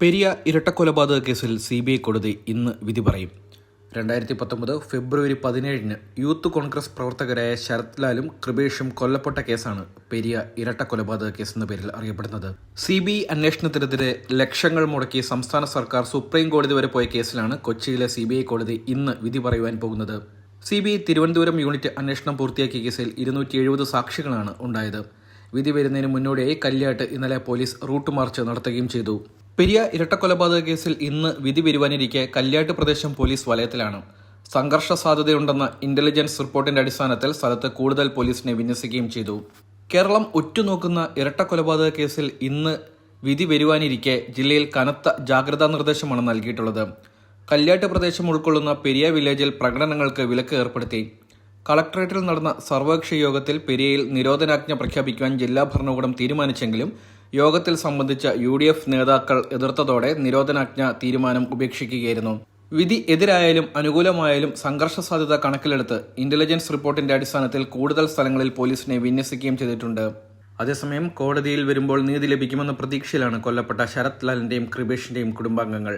പെരിയ ഇരട്ടക്കൊലപാതക കേസിൽ C B I കോടതി ഇന്ന് വിധി പറയും. രണ്ടായിരത്തി പത്തൊമ്പത് ഫെബ്രുവരി പതിനേഴിന് യൂത്ത് കോൺഗ്രസ് പ്രവർത്തകരായ ശരത് ലാലും കൃപേഷും കൊല്ലപ്പെട്ട കേസാണ് പെരിയ ഇരട്ടക്കൊലപാതക കേസ് എന്ന പേരിൽ അറിയപ്പെടുന്നത്. സി ബി ഐ അന്വേഷണത്തിനെതിരെ ലക്ഷങ്ങൾ മുടക്കി സംസ്ഥാന സർക്കാർ സുപ്രീം കോടതി വരെ പോയ കേസിലാണ് കൊച്ചിയിലെ സി ബി ഐ കോടതി ഇന്ന് വിധി പറയുവാൻ പോകുന്നത്. C B I Thiruvananthapuram unit അന്വേഷണം പൂർത്തിയാക്കിയ കേസിൽ ഇരുന്നൂറ്റി എഴുപത് സാക്ഷികളാണ് ഉണ്ടായത്. വിധി വരുന്നതിന് മുന്നോടിയായി കല്യാട്ട് ഇന്നലെ പോലീസ് റൂട്ട് മാർച്ച് നടത്തുകയും ചെയ്തു. പെരിയ ഇരട്ടക്കൊലപാതക കേസിൽ ഇന്ന് വിധി വരുവാനിരിക്കെ കല്യാട്ട് പ്രദേശം പോലീസ് വലയത്തിലാണ്. സംഘർഷ സാധ്യതയുണ്ടെന്ന ഇന്റലിജൻസ് റിപ്പോർട്ടിന്റെ അടിസ്ഥാനത്തിൽ സ്ഥലത്ത് കൂടുതൽ പോലീസിനെ വിന്യസിക്കുകയും ചെയ്തു. കേരളം ഉറ്റുനോക്കുന്ന ഇരട്ടക്കൊലപാതക കേസിൽ ഇന്ന് വിധി വരുവാനിരിക്കെ ജില്ലയിൽ കനത്ത ജാഗ്രതാ നിർദ്ദേശമാണ് നൽകിയിട്ടുള്ളത്. കല്യാട്ട് പ്രദേശം ഉൾക്കൊള്ളുന്ന പെരിയ വില്ലേജിൽ പ്രകടനങ്ങൾക്ക് വിലക്ക് ഏർപ്പെടുത്തി. കളക്ടറേറ്റിൽ നടന്ന സർവകക്ഷി യോഗത്തിൽ പെരിയയിൽ നിരോധനാജ്ഞ പ്രഖ്യാപിക്കുവാൻ ജില്ലാ ഭരണകൂടം തീരുമാനിച്ചെങ്കിലും യോഗത്തിൽ സംബന്ധിച്ച യു ഡി എഫ് നേതാക്കൾ എതിർത്തതോടെ നിരോധനാജ്ഞ തീരുമാനം ഉപേക്ഷിക്കുകയായിരുന്നു. വിധി എതിരായാലും അനുകൂലമായാലും സംഘർഷ സാധ്യത കണക്കിലെടുത്ത് ഇന്റലിജൻസ് റിപ്പോർട്ടിന്റെ അടിസ്ഥാനത്തിൽ കൂടുതൽ സ്ഥലങ്ങളിൽ പോലീസിനെ വിന്യസിക്കുകയും ചെയ്തിട്ടുണ്ട്. അതേസമയം കോടതിയിൽ വരുമ്പോൾ നീതി ലഭിക്കുമെന്ന പ്രതീക്ഷയിലാണ് കൊല്ലപ്പെട്ട ശരത് ലാലിന്റെയും കൃപേഷിന്റെയും കുടുംബാംഗങ്ങൾ.